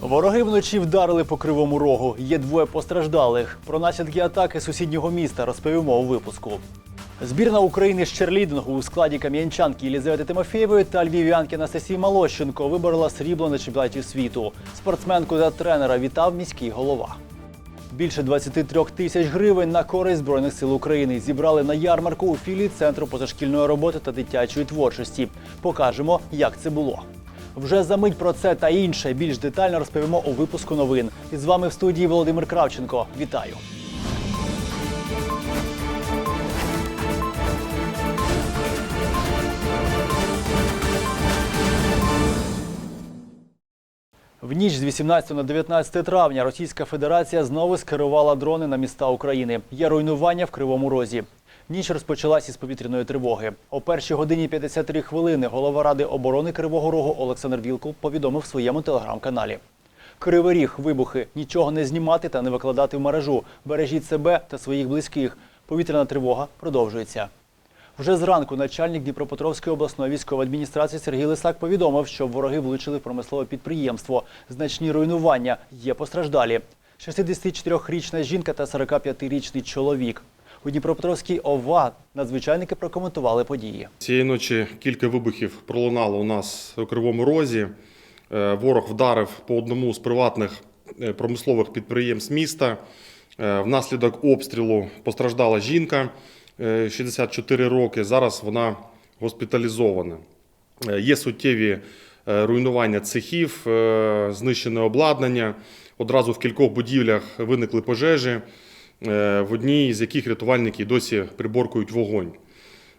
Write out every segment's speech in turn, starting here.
Вороги вночі вдарили по кривому рогу. Є двоє постраждалих. Про наслідки атаки сусіднього міста розповімо у випуску. Збірна України з черлідингу у складі кам'янчанки Єлізавети Тимофєєвої та львів'янки Анастасії Малощенко виборола срібло на чемпіонаті світу. Спортсменку та тренера вітав міський голова. Більше 23 тисяч гривень на користь Збройних сил України зібрали на ярмарку у філії Центру позашкільної роботи та дитячої творчості. Покажемо, як це було. Вже за мить про це та інше більш детально розповімо у випуску новин. І з вами в студії Володимир Кравченко. Вітаю! В ніч з 18 на 19 травня Російська Федерація знову скерувала дрони на міста України. Є руйнування в Кривому Розі. Ніч розпочалась із повітряної тривоги. О першій годині 53 хвилини голова Ради оборони Кривого Рогу Олександр Вілкул повідомив в своєму телеграм-каналі. Кривий ріг, вибухи, нічого не знімати та не викладати в мережу. Бережіть себе та своїх близьких. Повітряна тривога продовжується. Вже зранку начальник Дніпропетровської обласної військової адміністрації Сергій Лисак повідомив, що вороги влучили в промислове підприємство. Значні руйнування є постраждалі. 64-річна жінка та 45-річний чоловік. У Дніпропетровській ОВА надзвичайники прокоментували події. Цієї ночі кілька вибухів пролунало у нас у Кривому Розі. Е, Ворог вдарив по одному з приватних е, промислових підприємств міста. Е, Внаслідок обстрілу постраждала жінка е, 64 роки. Зараз вона госпіталізована. Є суттєві руйнування цехів, знищене обладнання. Одразу в кількох будівлях виникли пожежі, в одній з яких рятувальники досі приборкують вогонь.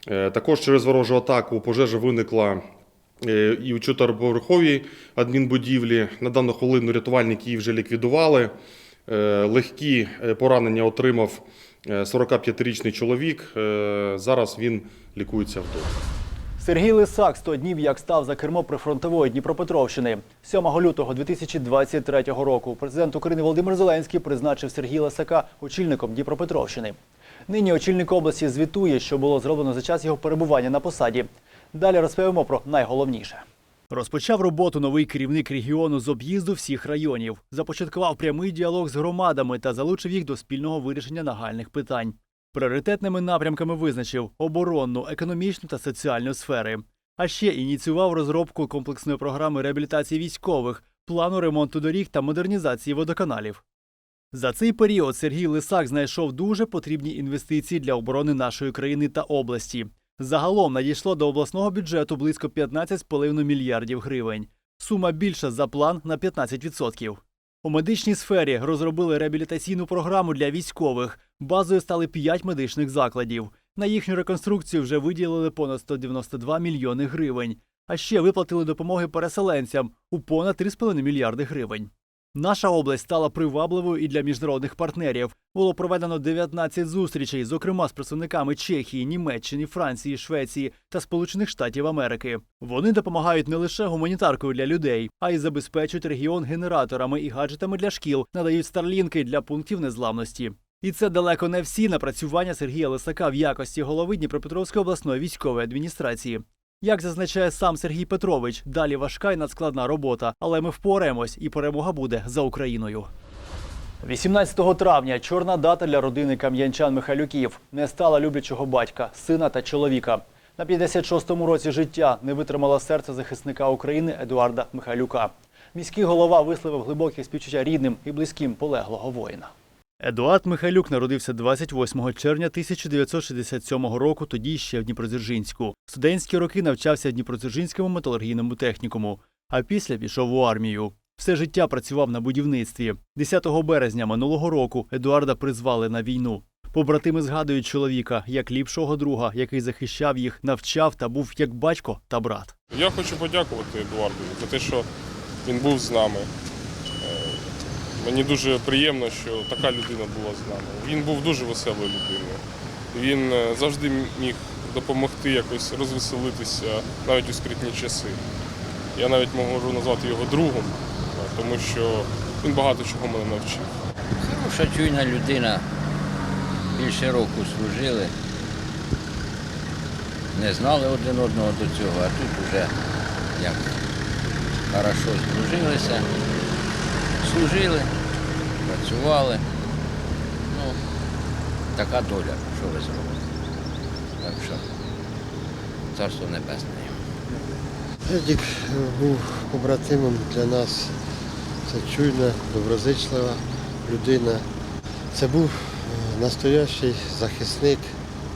Е, Також через ворожу атаку пожежа виникла е, і у чотириповерховій адмінбудівлі. На дану хвилину рятувальники її вже ліквідували. Е, Легкі е, поранення отримав е, 45-річний чоловік. Е, Зараз він лікується вдома. Сергій Лисак 100 днів як став за кермо прифронтової Дніпропетровщини. 7 лютого 2023 року президент України Володимир Зеленський призначив Сергія Лисака очільником Дніпропетровщини. Нині очільник області звітує, що було зроблено за час його перебування на посаді. Далі розповімо про найголовніше. Розпочав роботу новий керівник регіону з об'їзду всіх районів, започаткував прямий діалог з громадами та залучив їх до спільного вирішення нагальних питань. Пріоритетними напрямками визначив оборонну, економічну та соціальну сфери. А ще ініціював розробку комплексної програми реабілітації військових, плану ремонту доріг та модернізації водоканалів. За цей період Сергій Лисак знайшов дуже потрібні інвестиції для оборони нашої країни та області. Загалом надійшло до обласного бюджету близько 15,5 мільярдів гривень. Сума більша за план на 15%. У медичній сфері розробили реабілітаційну програму для військових. Базою стали 5 медичних закладів. На їхню реконструкцію вже виділили понад 192 мільйони гривень. А ще виплатили допомоги переселенцям у понад 3,5 мільярди гривень. Наша область стала привабливою і для міжнародних партнерів. Було проведено 19 зустрічей, зокрема з представниками Чехії, Німеччини, Франції, Швеції та Сполучених Штатів Америки. Вони допомагають не лише гуманітаркою для людей, а й забезпечують регіон генераторами і гаджетами для шкіл, надають старлінки для пунктів незламності. І це далеко не всі напрацювання Сергія Лисака в якості голови Дніпропетровської обласної військової адміністрації. Як зазначає сам Сергій Петрович, далі важка і надскладна робота, але ми впораємось, і перемога буде за Україною. 18 травня чорна дата для родини кам'янчан Михайлюків. Не стала люблячого батька, сина та чоловіка. На 56-му році життя не витримала серце захисника України Едуарда Михайлюка. Міський голова висловив глибокі співчуття рідним і близьким полеглого воїна. Едуард Михайлюк народився 28 червня 1967 року, тоді ще в Дніпродзержинську. Студентські роки навчався в Дніпродзержинському металургійному технікуму, а після пішов у армію. Все життя працював на будівництві. 10 березня минулого року Едуарда призвали на війну. Побратими згадують чоловіка як ліпшого друга, який захищав їх, навчав та був як батько та брат. Я хочу подякувати Едуарду за те, що він був з нами. Мені дуже приємно, що така людина була з нами. Він був дуже веселою людиною. Він е, завжди міг допомогти якось розвеселитися навіть у скритні часи. Я навіть можу назвати його другом, е, тому що він багато чого мене навчив. Хороша чуйна людина. Більше року служили. Не знали один одного до цього, а тут вже як хорошо здружилися. Відслужили, працювали. Ну, така доля, що ви зробите. Так що, царство небесне. Едік був побратимом для нас. Це чуйна, доброзичлива людина. Це був е, настоящий захисник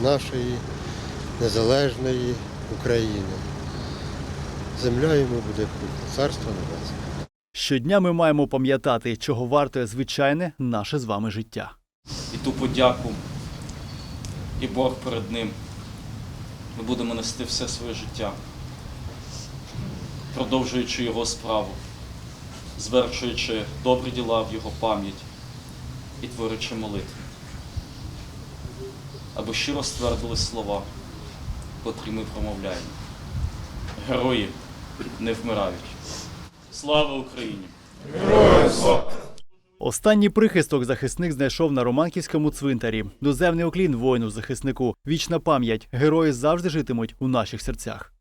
нашої незалежної України. Земля йому буде пухла, царство небесне. Щодня ми маємо пам'ятати, чого вартує звичайне наше з вами життя. і ту подяку, і борг перед ним. Ми будемо нести все своє життя, продовжуючи його справу, звершуючи добрі діла в його пам'ять і творячи молитви, аби щиро ствердили слова, котрі ми промовляємо. Герої не вмирають. Слава Україні! Останній прихисток захисник знайшов на Романківському цвинтарі. Доземний оклін воїну захиснику. Вічна пам'ять. Герої завжди житимуть у наших серцях.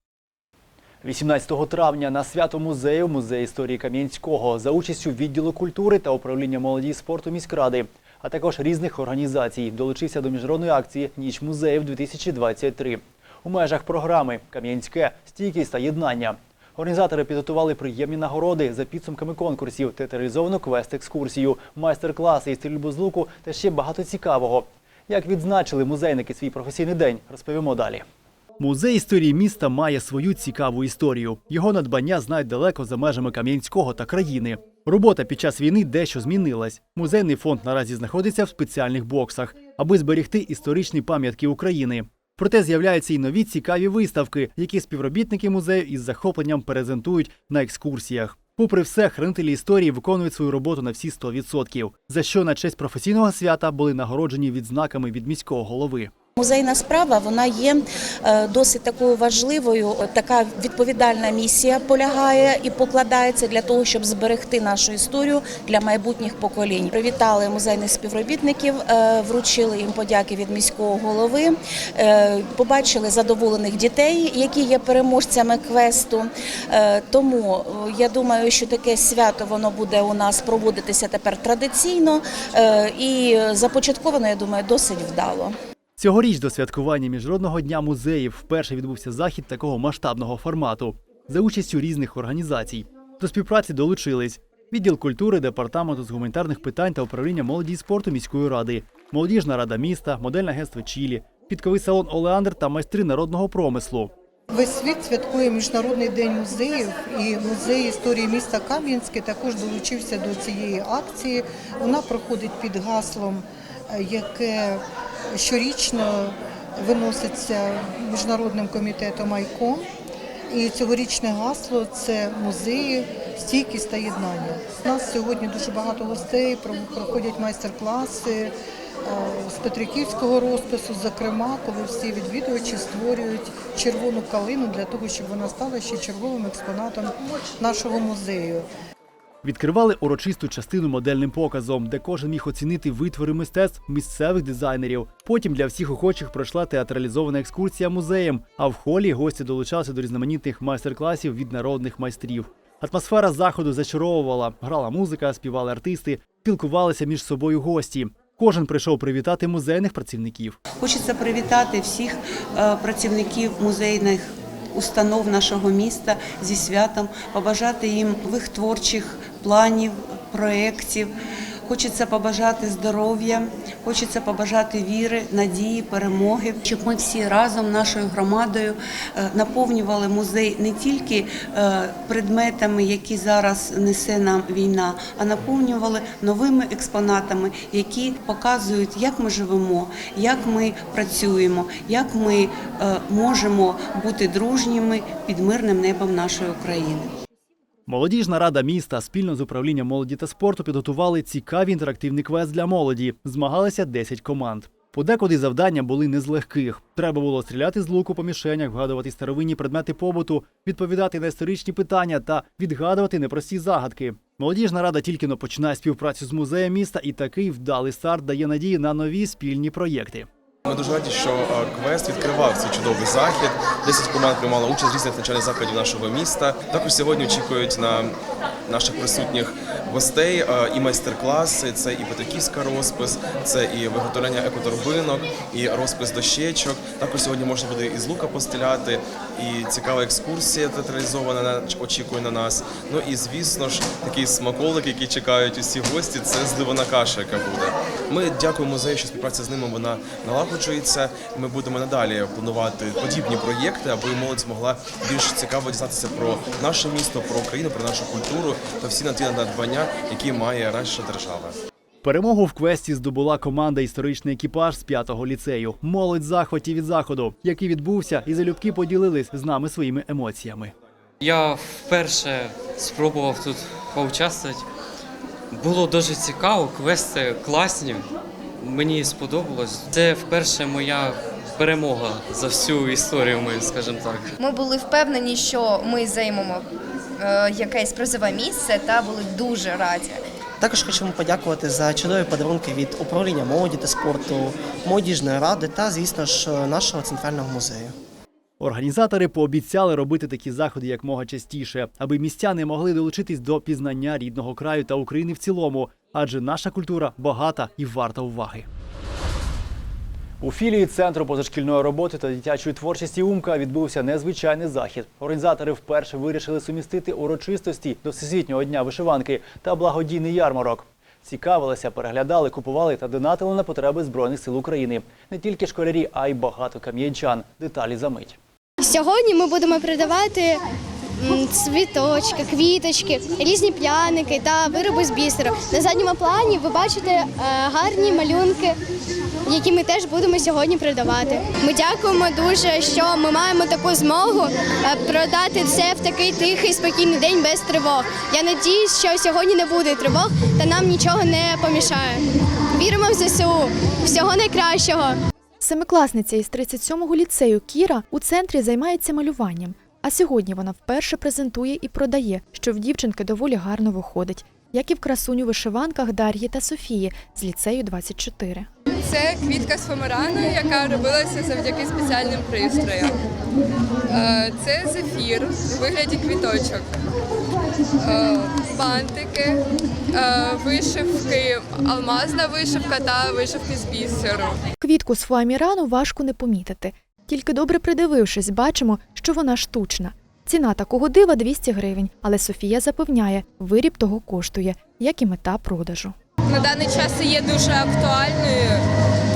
18 травня на свято музею музей історії Кам'янського за участю відділу культури та управління молоді і спорту міськради, а також різних організацій долучився до міжнародної акції Ніч музеїв 2023 у межах програми Кам'янське стійкість та єднання. Організатори підготували приємні нагороди за підсумками конкурсів, театралізовану квест-екскурсію, майстер-класи і стрільбу з луку та ще багато цікавого. Як відзначили музейники свій професійний день, розповімо далі. Музей історії міста має свою цікаву історію. Його надбання знають далеко за межами Кам'янського та країни. Робота під час війни дещо змінилась. Музейний фонд наразі знаходиться в спеціальних боксах, аби зберегти історичні пам'ятки України. Проте з'являються й нові цікаві виставки, які співробітники музею із захопленням презентують на екскурсіях. Попри все, хранителі історії виконують свою роботу на всі 100%, за що на честь професійного свята були нагороджені відзнаками від міського голови. Музейна справа вона є е, досить такою важливою. Така відповідальна місія полягає і покладається для того, щоб зберегти нашу історію для майбутніх поколінь. Привітали музейних співробітників, е, вручили їм подяки від міського голови. е, Побачили задоволених дітей, які є переможцями квесту. Тому я думаю, що таке свято воно буде у нас проводитися тепер традиційно і започатковано, я думаю, досить вдало. Цьогоріч до святкування Міжнародного дня музеїв вперше відбувся захід такого масштабного формату за участю різних організацій. До співпраці долучились відділ культури, департаменту з гуманітарних питань та управління молоді і спорту міської ради, молодіжна рада міста, модельне агентство Чілі, підковий салон Олеандр та майстри народного промислу. Весь світ святкує Міжнародний день музеїв, і музей історії міста Кам'янське також долучився до цієї акції. Вона проходить під гаслом, е, яке щорічно виноситься міжнародним комітетом АЙКОМ. І цьогорічне гасло це музеї, стійкість та єднання. У нас сьогодні дуже багато гостей, проходять майстер-класи е, з Петриківського розпису, зокрема, коли всі відвідувачі створюють червону калину для того, щоб вона стала ще черговим експонатом нашого музею. Відкривали урочисту частину модельним показом, де кожен міг оцінити витвори мистецтв місцевих дизайнерів. Потім для всіх охочих пройшла театралізована екскурсія музеєм. А в холі гості долучалися до різноманітних майстер-класів від народних майстрів. Атмосфера заходу зачаровувала, грала музика, співали артисти, спілкувалися між собою гості. Кожен прийшов привітати музейних працівників. Хочеться привітати всіх е, працівників музейних установ нашого міста зі святом, побажати їм нових творчих планів, проєктів. Хочеться побажати здоров'я, хочеться побажати віри, надії, перемоги, щоб ми всі разом нашою громадою е, наповнювали музей не тільки е, предметами, які зараз несе нам війна, а наповнювали новими експонатами, які показують, як ми живемо, як ми працюємо, як ми е, можемо бути дружніми під мирним небом нашої України. Молодіжна рада міста спільно з управлінням молоді та спорту підготували цікавий інтерактивний квест для молоді. Змагалися 10 команд. Подекуди завдання були не з легких. Треба було стріляти з луку по мішенях, вгадувати старовинні предмети побуту, відповідати на історичні питання та відгадувати непрості загадки. Молодіжна рада тільки но починає співпрацю з музеєм міста, і такий вдалий старт дає надії на нові спільні проєкти. Ми дуже раді, що е, квест відкривав цей чудовий захід. 10 команд приймали участь в різних навчальних закладів нашого міста. Також сьогодні очікують на наших присутніх гостей, е, і майстер-класи, це і петриківська розпис, це і виготовлення екоторбинок, і розпис дощечок. Також сьогодні можна буде із лука постеляти, і цікава екскурсія театралізована очікує на нас. Ну і звісно ж, такий смаколик, який чекають усі гості, це зливана каша, яка буде. Ми дякуємо музею, що співпраця з ними вона налагоджується. Ми будемо надалі планувати подібні проєкти, аби молодь змогла більш цікаво дізнатися про наше місто, про Україну, про нашу культуру та всі на ті надбання, які має наша держава. Перемогу в квесті здобула команда історичний екіпаж з 5-го ліцею. Молодь в захваті від заходу, який відбувся, і залюбки поділились з нами своїми емоціями. Я вперше спробував тут поучаствувати. Було дуже цікаво, квести класні. Мені сподобалось. Це вперше моя перемога за всю історію мою, скажімо так. Ми були впевнені, що ми займемо якесь призове місце та були дуже раді. Також хочемо подякувати за чудові подарунки від управління молоді та спорту, молодіжної ради та, звісно ж, нашого центрального музею. Організатори пообіцяли робити такі заходи якмога частіше, аби містяни могли долучитись до пізнання рідного краю та України в цілому, адже наша культура багата і варта уваги. У філії Центру позашкільної роботи та дитячої творчості Умка відбувся незвичайний захід. Організатори вперше вирішили сумістити урочистості до Всесвітнього дня вишиванки та благодійний ярмарок. Цікавилися, переглядали, купували та донатили на потреби Збройних сил України. Не тільки школярі, а й багато кам'янчан. Деталі за мить. Сьогодні ми будемо передавати цвіточки, квіточки, різні пряники та вироби з бісеру. На задньому плані ви бачите е, гарні малюнки, які ми теж будемо сьогодні передавати. Ми дякуємо дуже, що ми маємо таку змогу е, продати це в такий тихий, спокійний день без тривог. Я надіюсь, що сьогодні не буде тривог та нам нічого не помішає. Віримо в ЗСУ. Всього найкращого. Семикласниця із 37-го ліцею Кіра у центрі займається малюванням. А сьогодні вона вперше презентує і продає, що в дівчинки доволі гарно виходить, як і в красуню вишиванках Дар'ї та Софії з ліцею 24. Це квітка з фомарану, яка робилася завдяки спеціальним пристроям. Е, Це зефір у вигляді квіточок, Е, бантики, е, вишивки, алмазна вишивка та вишивки з бісеру. Квітку з фуамірану важко не помітити. Тільки добре придивившись, бачимо, що вона штучна. Ціна такого дива 200 гривень, але Софія запевняє, виріб того коштує, як і мета продажу. На даний час є дуже актуальною,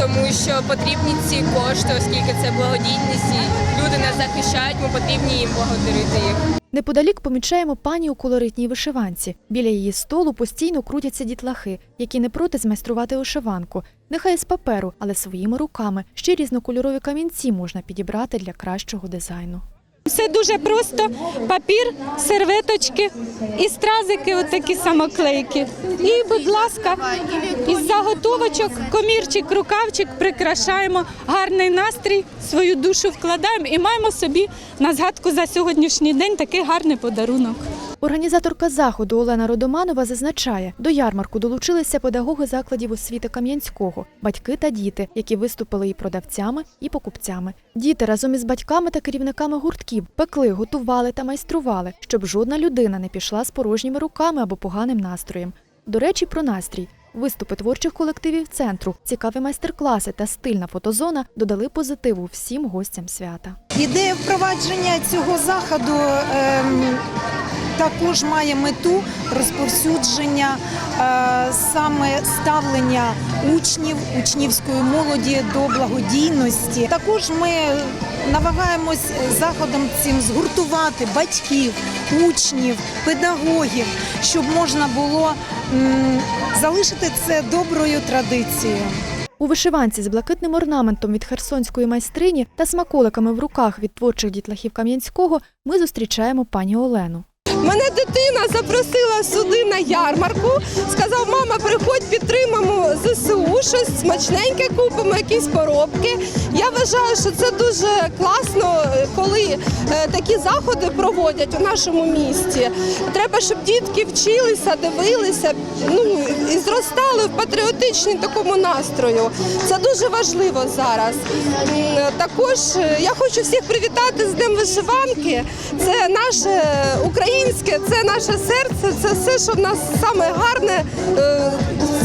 тому що потрібні ці кошти, оскільки це благодійність, і люди нас захищають, ми потрібні їм благодарити їх. Неподалік помічаємо пані у колоритній вишиванці. Біля її столу постійно крутяться дітлахи, які не проти змайструвати вишиванку. Нехай з паперу, але своїми руками. Ще різнокольорові камінці можна підібрати для кращого дизайну. Все дуже просто: папір, серветочки і стразики, отакі самоклейки. І, будь ласка, із заготовочок, комірчик, рукавчик прикрашаємо гарний настрій, свою душу вкладаємо і маємо собі на згадку за сьогоднішній день такий гарний подарунок. Організаторка заходу Олена Родоманова зазначає, до ярмарку долучилися педагоги закладів освіти Кам'янського, батьки та діти, які виступили і продавцями, і покупцями. Діти разом із батьками та керівниками гуртків пекли, готували та майстрували, щоб жодна людина не пішла з порожніми руками або поганим настроєм. До речі, про настрій. Виступи творчих колективів центру, цікаві майстер-класи та стильна фотозона додали позитиву всім гостям свята. Ідея впровадження цього заходу ем, також має мету розповсюдження е, саме ставлення учнів, учнівської молоді до благодійності. Також ми намагаємось заходом цим згуртувати батьків, учнів, педагогів, щоб можна було залишити це доброю традицією. У вишиванці з блакитним орнаментом від херсонської майстрині та смаколиками в руках від творчих дітлахів Кам'янського ми зустрічаємо пані Олену. Мене дитина запросила сюди на ярмарку. Сказав, мама, приходь, підтримаємо ЗСУ, щось смачненьке купимо, якісь поробки. Я вважаю, що це дуже класно, коли е, такі заходи проводять у нашому місті. Треба, щоб дітки вчилися, дивилися, ну і зростали в патріотичному такому настрою. Це дуже важливо зараз. Також е, я хочу всіх привітати з Днем вишиванки. Це наше українське, це наше серце, це все, що в нас саме гарне. Е,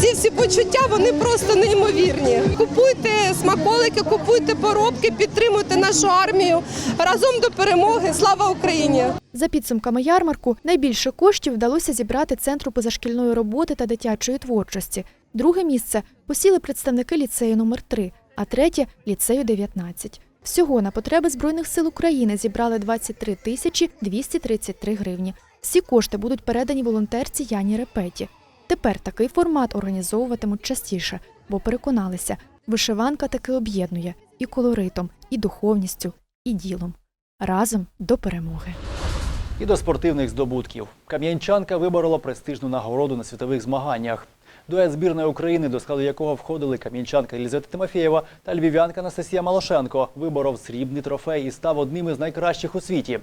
Ці всі почуття вони просто неймовірні. Купуйте смаколики, купуйте поробки, підтримуйте нашу армію разом до перемоги. Слава Україні! За підсумками ярмарку, найбільше коштів вдалося зібрати Центру позашкільної роботи та дитячої творчості. Друге місце посіли представники ліцею номер 3 а третє ліцею 19. Всього на потреби Збройних сил України зібрали 23 тисячі 233 гривні. Всі кошти будуть передані волонтерці Яні Репеті. Тепер такий формат організовуватимуть частіше, бо переконалися, вишиванка таки об'єднує і колоритом, і духовністю, і ділом. Разом до перемоги. І до спортивних здобутків. Кам'янчанка виборола престижну нагороду на світових змаганнях. Дует збірної України, до складу якого входили кам'янчанка Елізавета Тимофєєва та львів'янка Анастасія Малошенко, виборов срібний трофей і став одним із найкращих у світі.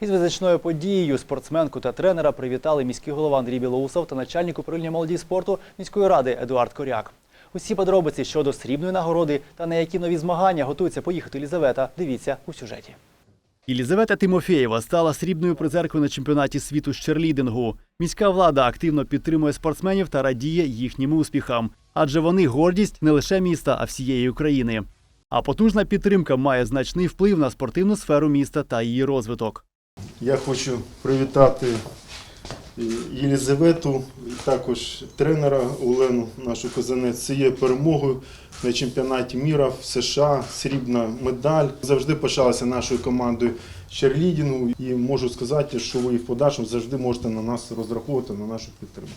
Із визначною подією спортсменку та тренера привітали міський голова Андрій Білоусов та начальник управління молоді спорту міської ради Едуард Коряк. Усі подробиці щодо срібної нагороди та на які нові змагання готується поїхати Елізавета. Дивіться у сюжеті. Єлізавета Тимофєєва стала срібною призеркою на чемпіонаті світу з черлідингу. Міська влада активно підтримує спортсменів та радіє їхнім успіхам, адже вони гордість не лише міста, а всієї України. А потужна підтримка має значний вплив на спортивну сферу міста та її розвиток. Я хочу привітати е, Єлізавету, також тренера Олену, нашу казанець, цією перемогою на чемпіонаті міра в США, срібна медаль. Завжди пишалася нашою командою черлідінгу і можу сказати, що ви в подальшому завжди можете на нас розраховувати, на нашу підтримку.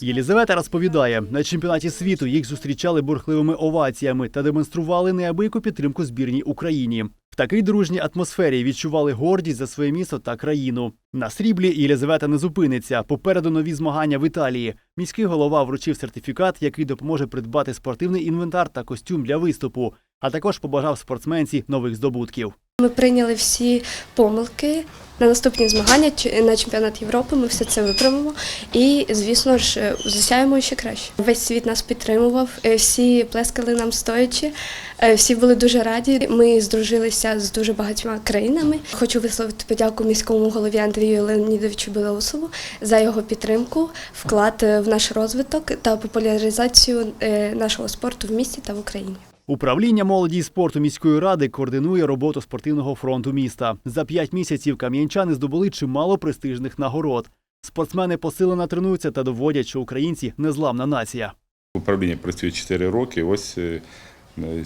Єлізавета розповідає, на чемпіонаті світу їх зустрічали бурхливими оваціями та демонстрували неабияку підтримку збірній Україні. В такій дружній атмосфері відчували гордість за своє місто та країну. На сріблі Єлізавета не зупиниться. Попереду нові змагання в Італії. Міський голова вручив сертифікат, який допоможе придбати спортивний інвентар та костюм для виступу, а також побажав спортсменці нових здобутків. Ми прийняли всі помилки на наступні змагання на чемпіонат Європи. Ми все це виправимо і, звісно ж, е, засяємо ще краще. Весь світ нас підтримував, е, всі плескали нам стоячи, е, всі були дуже раді. Ми здружилися з дуже багатьма країнами. Хочу висловити подяку міському голові Андрію Леонідовичу Білоусову за його підтримку, вклад в наш розвиток та популяризацію нашого спорту в місті та в Україні. Управління молоді і спорту міської ради координує роботу спортивного фронту міста. За п'ять місяців кам'янчани здобули чимало престижних нагород. Спортсмени посилено тренуються та доводять, що українці незламна нація. Управління працює 4 роки. Ось е,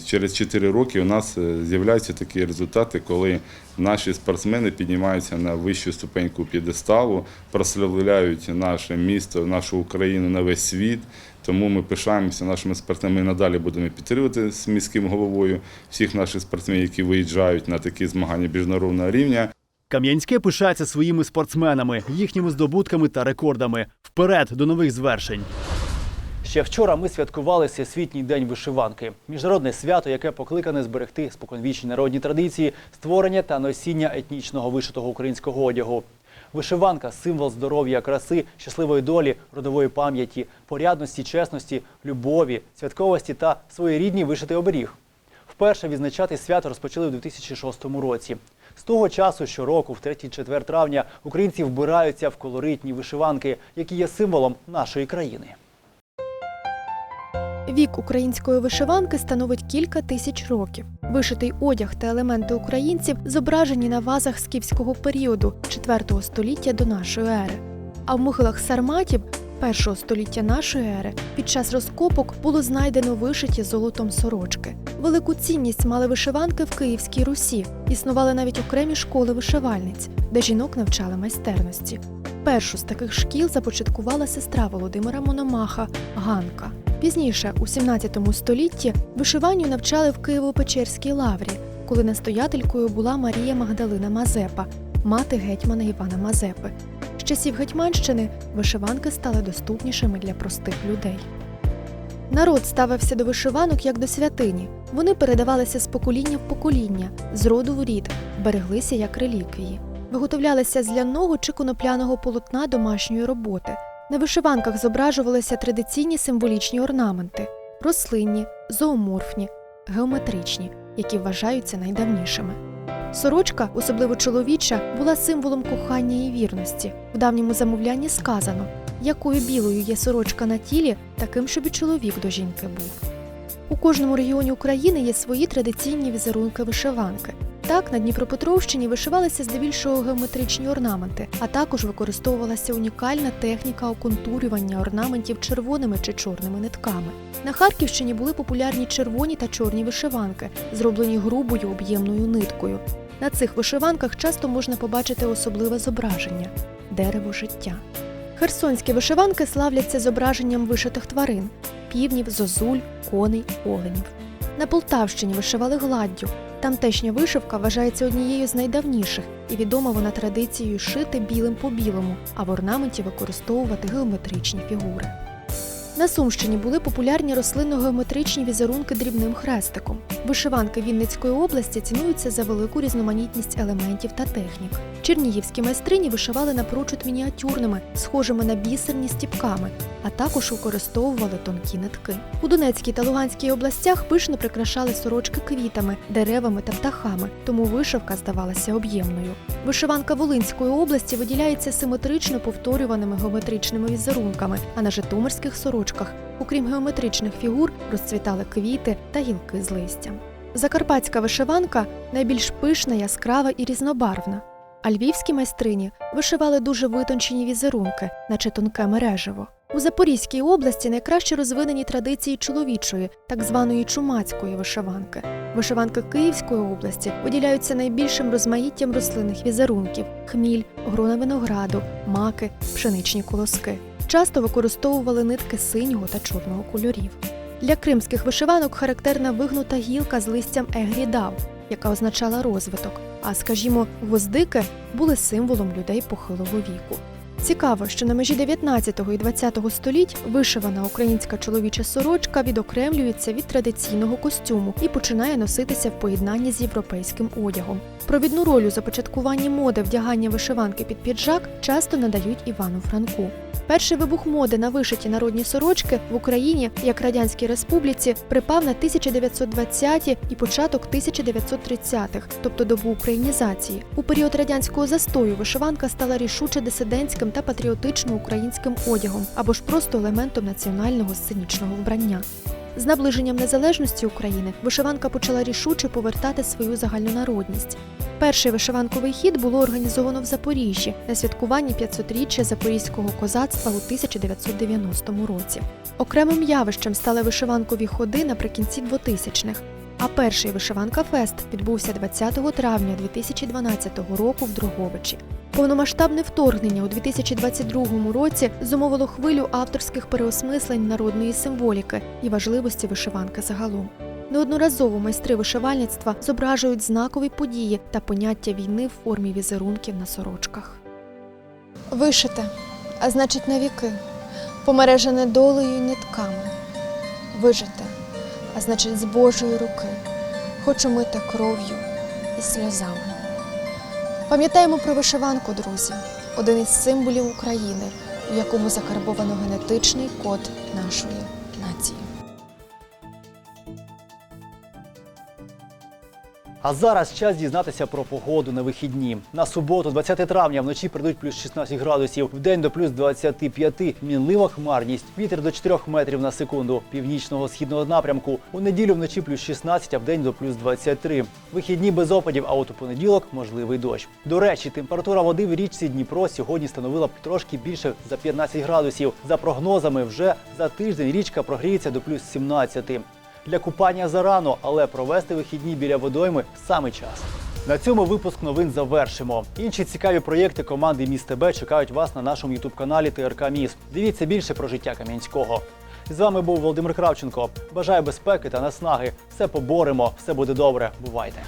через 4 роки у нас е, з'являються такі результати, коли наші спортсмени піднімаються на вищу ступеньку п'єдесталу, прославляють наше місто, нашу Україну на весь світ. Тому ми пишаємося нашими спортсменами. і Надалі будемо підтримувати з міським головою всіх наших спортсменів, які виїжджають на такі змагання міжнародного рівня. Кам'янське пишається своїми спортсменами, їхніми здобутками та рекордами. Вперед до нових звершень. Ще вчора ми святкували Всесвітній день вишиванки, міжнародне свято, яке покликане зберегти споконвічні народні традиції, створення та носіння етнічного вишитого українського одягу. Вишиванка символ здоров'я, краси, щасливої долі, родової пам'яті, порядності, чесності, любові, святковості та своєрідній вишитий оберіг. Вперше відзначати свято розпочали в 2006 році. З того часу щороку, в 3-4 травня, українці вбираються в колоритні вишиванки, які є символом нашої країни. Вік української вишиванки становить кілька тисяч років. Вишитий одяг та елементи українців зображені на вазах скіфського періоду 4 століття до нашої ери. А в могилах сарматів 1 століття нашої ери під час розкопок було знайдено вишиті золотом сорочки. Велику цінність мали вишиванки в Київській Русі. Існували навіть окремі школи вишивальниць, де жінок навчали майстерності. Першу з таких шкіл започаткувала сестра Володимира Мономаха Ганка. Пізніше, у 17 столітті, вишиванню навчали в Києво-Печерській лаврі, коли настоятелькою була Марія Магдалина Мазепа, мати гетьмана Івана Мазепи. З часів Гетьманщини вишиванки стали доступнішими для простих людей. Народ ставився до вишиванок як до святині. Вони передавалися з покоління в покоління, з роду в рід, береглися як реліквії. Виготовлялися з ляного чи конопляного полотна домашньої роботи. На вишиванках зображувалися традиційні символічні орнаменти рослинні, зооморфні, геометричні, які вважаються найдавнішими. Сорочка, особливо чоловіча, була символом кохання і вірності. В давньому замовлянні сказано: якою білою є сорочка на тілі, таким, щоб і чоловік до жінки був. У кожному регіоні України є свої традиційні візерунки вишиванки. Так, на Дніпропетровщині вишивалися здебільшого геометричні орнаменти, а також використовувалася унікальна техніка оконтурювання орнаментів червоними чи чорними нитками. На Харківщині були популярні червоні та чорні вишиванки, зроблені грубою об'ємною ниткою. На цих вишиванках часто можна побачити особливе зображення дерево життя. Херсонські вишиванки славляться зображенням вишитих тварин півнів, зозуль, коней, оленів. На Полтавщині вишивали гладдю. Тамтешня вишивка вважається однією з найдавніших і відома вона традицією шити білим по білому, а в орнаменті використовувати геометричні фігури. На Сумщині були популярні рослинно-геометричні візерунки дрібним хрестиком. Вишиванки Вінницької області цінуються за велику різноманітність елементів та технік. Чернігівські майстрині вишивали напрочуд мініатюрними, схожими на бісерні стіпками, а також використовували тонкі нитки. У Донецькій та Луганській областях пишно прикрашали сорочки квітами, деревами та птахами, тому вишивка здавалася об'ємною. Вишиванка Волинської області виділяється симетрично повторюваними геометричними візерунками, а на житомирських сорочках, окрім геометричних фігур, розцвітали квіти та гілки з листям. Закарпатська вишиванка найбільш пишна, яскрава і різнобарвна. А львівські майстрині вишивали дуже витончені візерунки, наче тонке мережево. У Запорізькій області найкраще розвинені традиції чоловічої, так званої чумацької вишиванки. Вишиванки Київської області виділяються найбільшим розмаїттям рослинних візерунків: хміль, грона винограду, маки, пшеничні колоски. Часто використовували нитки синього та чорного кольорів. Для кримських вишиванок характерна вигнута гілка з листям егрідав, яка означала розвиток. А, скажімо, гвоздики були символом людей похилого віку. Цікаво, що на межі 19 і 20 століть вишивана українська чоловіча сорочка відокремлюється від традиційного костюму і починає носитися в поєднанні з європейським одягом. Провідну роль у започаткуванні моди вдягання вишиванки під піджак часто надають Івану Франку. Перший вибух моди на вишиті народні сорочки в Україні, як Радянській Республіці, припав на 1920-ті і початок 1930-х, тобто добу українізації. У період радянського застою вишиванка стала рішуче дисидентським та патріотично українським одягом або ж просто елементом національного сценічного вбрання. З наближенням незалежності України вишиванка почала рішуче повертати свою загальнонародність. Перший вишиванковий хід було організовано в Запоріжжі на святкуванні 500-річчя запорізького козацтва у 1990 році. Окремим явищем стали вишиванкові ходи наприкінці 2000-х, а перший вишиванка фест відбувся 20 травня 2012 року в Дрогобичі. Повномасштабне вторгнення у 2022 році зумовило хвилю авторських переосмислень народної символіки і важливості вишиванки загалом. Неодноразово майстри вишивальництва зображують знакові події та поняття війни в формі візерунків на сорочках. Вишите, а значить на віки, помережене долею і нитками. Вижите, а значить з Божої руки, хоч умита кров'ю і сльозами. Пам'ятаємо про вишиванку, друзі, один із символів України, у якому закарбовано генетичний код нашої А зараз час дізнатися про погоду на вихідні. На суботу, 20 травня, вночі прийдуть плюс 16 градусів, в день до плюс 25, мінлива хмарність, вітер до 4 метрів на секунду, північного східного напрямку. У неділю вночі плюс 16, а в день до плюс 23. Вихідні без опадів, а от у понеділок можливий дощ. До речі, температура води в річці Дніпро сьогодні становила б трошки більше за 15 градусів. За прогнозами, вже за тиждень річка прогріється до плюс 17. Для купання зарано, але провести вихідні біля водойми саме час. На цьому випуск новин завершимо. Інші цікаві проєкти команди Міст ТБ чекають вас на нашому ютуб-каналі ТРК Міст. Дивіться більше про життя Кам'янського. З вами був Володимир Кравченко. Бажаю безпеки та наснаги. Все поборемо, все буде добре. Бувайте!